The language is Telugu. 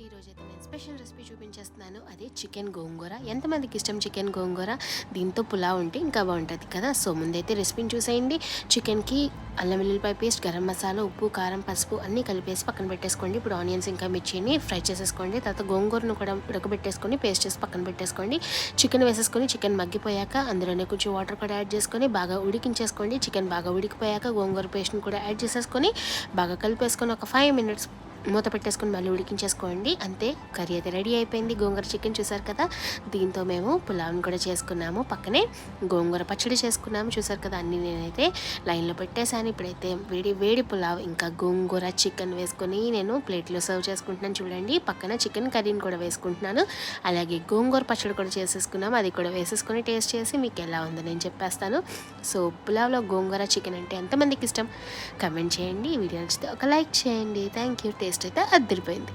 అండి ఈరోజు అయితే నేను స్పెషల్ రెసిపీ చూపించేస్తున్నాను. అదే చికెన్ గోంగూర. ఎంతమందికి ఇష్టం చికెన్ గోంగూర? దీంతో పులావ్ ఉంటే ఇంకా బాగుంటుంది కదా. సో ముందైతే రెసిపీని చూసేయండి. చికెన్కి అల్లం వెల్లుల్లిపాయ పేస్ట్ గరం మసాలా ఉప్పు కారం పసుపు అన్నీ కలిపేసి పక్కన పెట్టేసుకోండి. ఇప్పుడు ఆనియన్స్ ఇంకా మిర్చిని ఫ్రై చేసేసుకోండి. తర్వాత గోంగూరను కూడా ఉడకబెట్టేసుకొని పేస్ట్ చేసి పక్కన పెట్టేసుకోండి. చికెన్ వేసేసుకొని చికెన్ మగ్గిపోయాక అందులోనే కొంచెం వాటర్ కూడా యాడ్ చేసుకొని బాగా ఉడికించేసుకోండి. చికెన్ బాగా ఉడికిపోయాక గోంగూర పేస్ట్ని కూడా యాడ్ చేసేసుకొని బాగా కలిపేసుకొని ఒక ఫైవ్ మినిట్స్ మూత పెట్టేసుకొని మళ్ళీ ఉడికించేసుకోండి. అంతే కర్రీ అయితే రెడీ అయిపోయింది. గోంగూర చికెన్ చూసారు కదా? దీంతో మేము పులావ్ని కూడా చేసుకున్నాము. పక్కనే గోంగూర పచ్చడి చేసుకున్నాము. చూసారు కదా? అన్నీ నేనైతే లైన్లో పెట్టేశాను. ఇప్పుడైతే వేడి వేడి పులావ్ ఇంకా గోంగూర చికెన్ వేసుకొని నేను ప్లేట్లో సర్వ్ చేసుకుంటున్నాను చూడండి. పక్కన చికెన్ కర్రీని కూడా వేసుకుంటున్నాను. అలాగే గోంగూర పచ్చడి కూడా చేసేసుకున్నాము. అది కూడా వేసేసుకొని టేస్ట్ చేసి మీకు ఎలా ఉందో నేను చెప్పేస్తాను. సో పులావ్లో గోంగూర చికెన్ అంటే ఎంతమందికి ఇష్టం? కమెంట్ చేయండి. వీడియో నచ్చితే ఒక లైక్ చేయండి. Thank you. టేస్ట్ అయితే అద్దరిపోయింది